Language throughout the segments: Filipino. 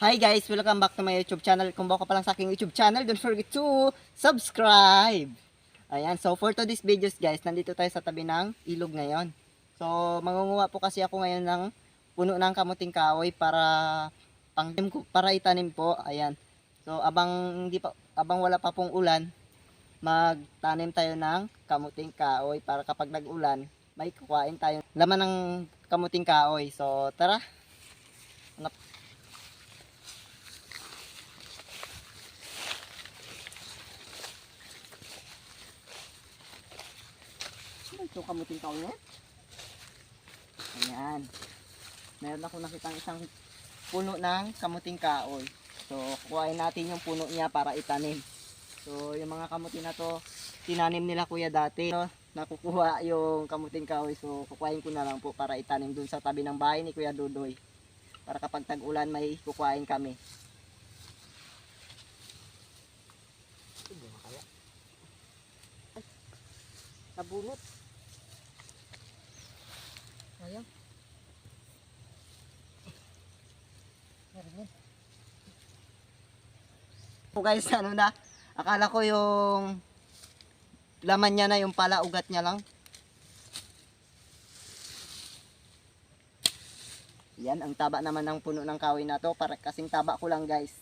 Hi guys, welcome back to my YouTube channel. Kung bago ka pa lang sa aking YouTube channel, don't forget to subscribe. Ayan, so for today's videos guys, nandito tayo sa tabi ng ilog ngayon. So, mangunguha po kasi ako ngayon ng puno ng kamuting kahoy para pang para itanim po. Ayan. So, abang hindi pa abang wala pa pong ulan, magtanim tayo ng kamuting kahoy para kapag nag-ulan, may kukuhain tayo laman ng kamuting kahoy. So, tara. Hanap Ano ito kamuting yan? Ayan. Meron ako nakitang isang puno ng kamuting kahoy. So, kuhain natin yung puno niya para itanim. So, yung mga kamuti na to, tinanim nila kuya dati. No? Nakukuha yung kamuting kahoy. So, kukuhain ko na lang po para itanim dun sa tabi ng bahay ni Kuya Dudoy. Para kapag tag-ulan may kukuhain kami. Nabunot. Ayan. Po guys, ano na, akala ko yung laman niya na yung pala ugat niya lang. Yan, ang taba naman ng puno ng kahoy na to, para kasing taba ko lang guys.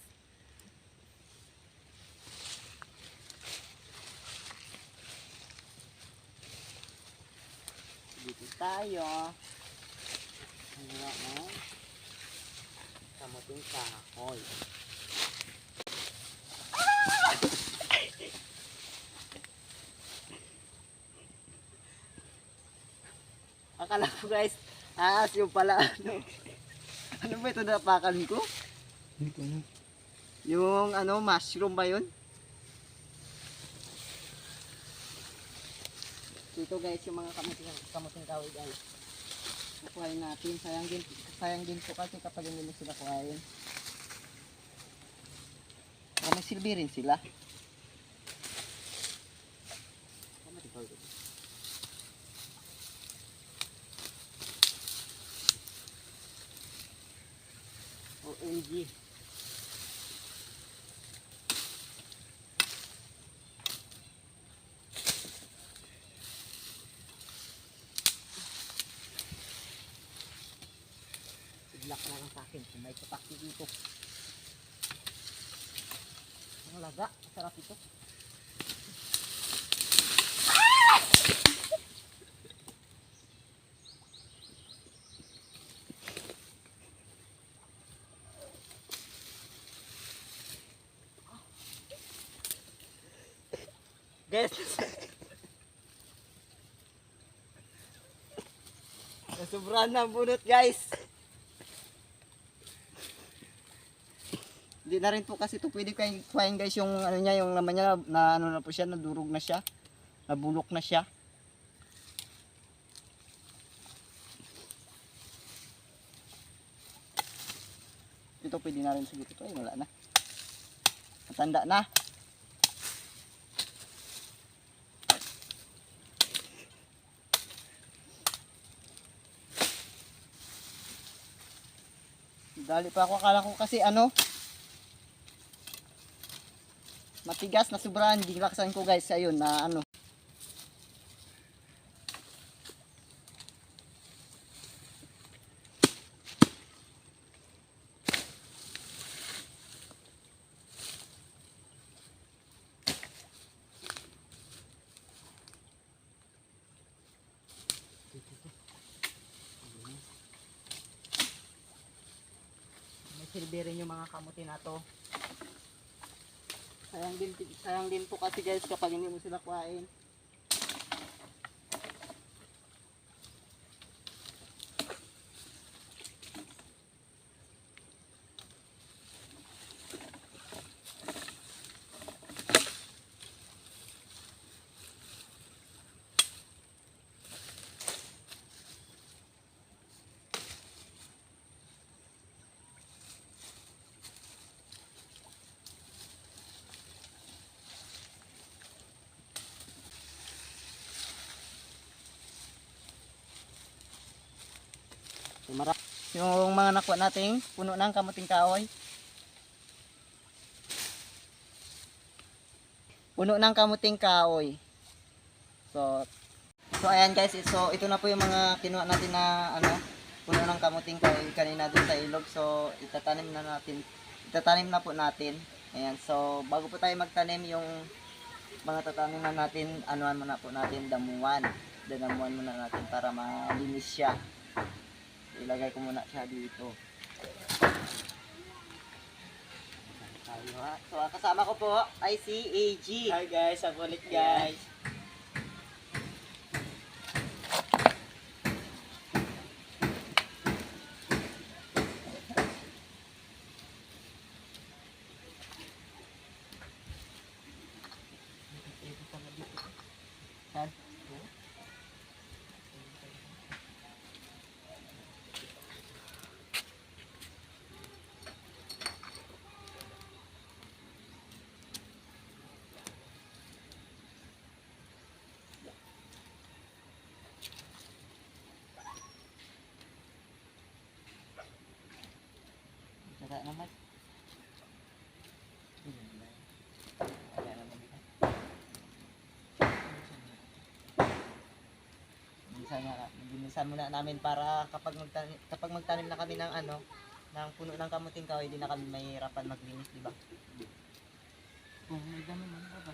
Dito tayo. Hanggang na. Kamuting kahoy. Akala ko guys, aas yung pala ano. ano ba ito napakan ko? Hindi ko alam. Yung ano, mushroom ba yun? Dito guys, yung mga kamuting, kamuting kahoy guys. Kukuhain natin. Sayang din, sayang din po kasi kapag hindi mo sila kuhain. Baka may silbi rin sila. OMG. Na lang sa akin kung may kapakti dito. Ang laga, masarap ito. Guys, Sobrang ang bunot guys. Hindi na rin po kasi ito pwede kain, kain guys yung ano niya, yung laman niya na ano na po siya, nadurog na siya. Nabulok na siya. Ito pwede na rin siguro ito. Ay, wala na. Matanda na. Dali pa ako. Akala ko kasi ano. Matigas na sobrang. Dilaksan ko guys. Ayun na ano. Silbi rin yung mga kamuti na to. Sayang din, sayang din po kasi guys kapag hindi mo sila kuhain. Marap. Yung mga nakwa nating puno ng kamuting kahoy. Puno ng kamuting kahoy. So, so ayan guys. So, ito na po yung mga kinuha natin na ano, puno ng kamuting kahoy kanina dun sa ilog. So, itatanim na natin. Itatanim na po natin. Ayan. So, bago po tayo magtanim yung mga tataniman natin, anuan muna po natin damuan. Dadamuan muna natin para malinis siya. Ilagay ko muna siya dito. Tayo ha. So, ang kasama ko po ay si AG. Hi guys, ako ulit guys. Saka naman. Kaya naman. Minsan nga, binisan muna namin para kapag magtanim, kapag magtanim na kami ng ano, ng puno ng kamuting kahoy, hindi na kami mahihirapan maglinis, di ba? Kung may dami man ba nga.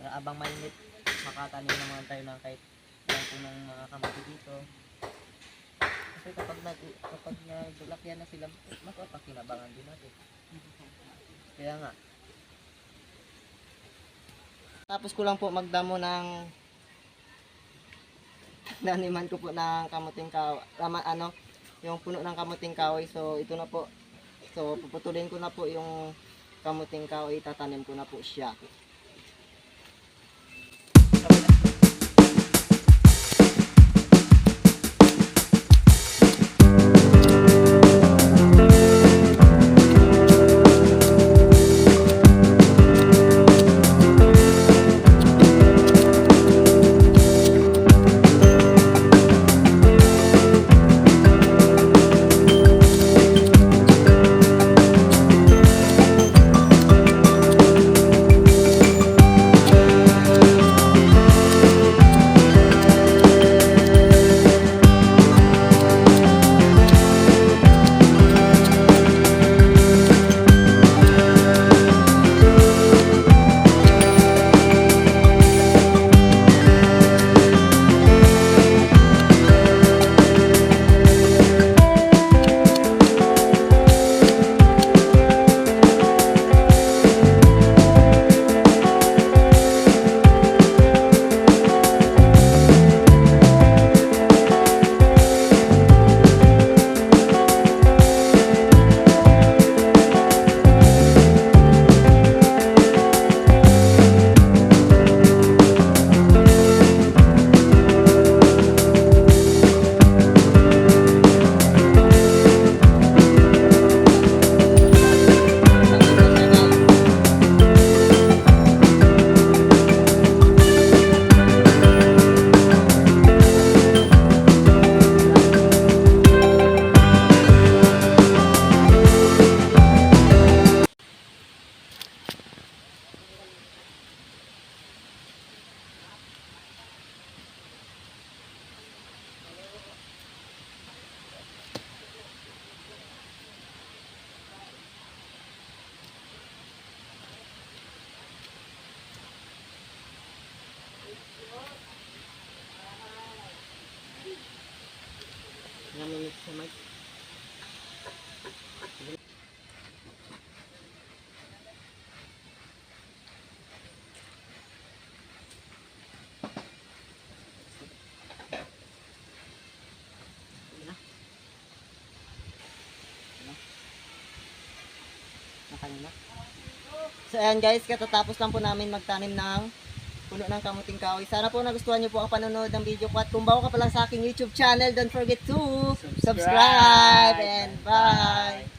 Kaya abang mainit, makatanim naman tayo ng kahit ilang punong mga kamuti dito. Kasi kapag nag kapag naglakyan na sila, mapapakinabangan din natin. Kaya nga. Tapos ko lang po magdamo ng naniman ko po ng kamuting. Tama, ano, yung puno ng kamuting kahoy. So, ito na po. So, puputulin ko na po yung kamuting kahoy. Tatanim ko na po siya. Namimix sa mic. Nakanina. So ayan guys, katatapos lang po namin magtanim ng puno ng kamuting kahoy. Sana po nagustuhan niyo po ang panonood ng video ko at kung bago ka pa lang sa aking YouTube channel, don't forget to subscribe, Subscribe. and bye!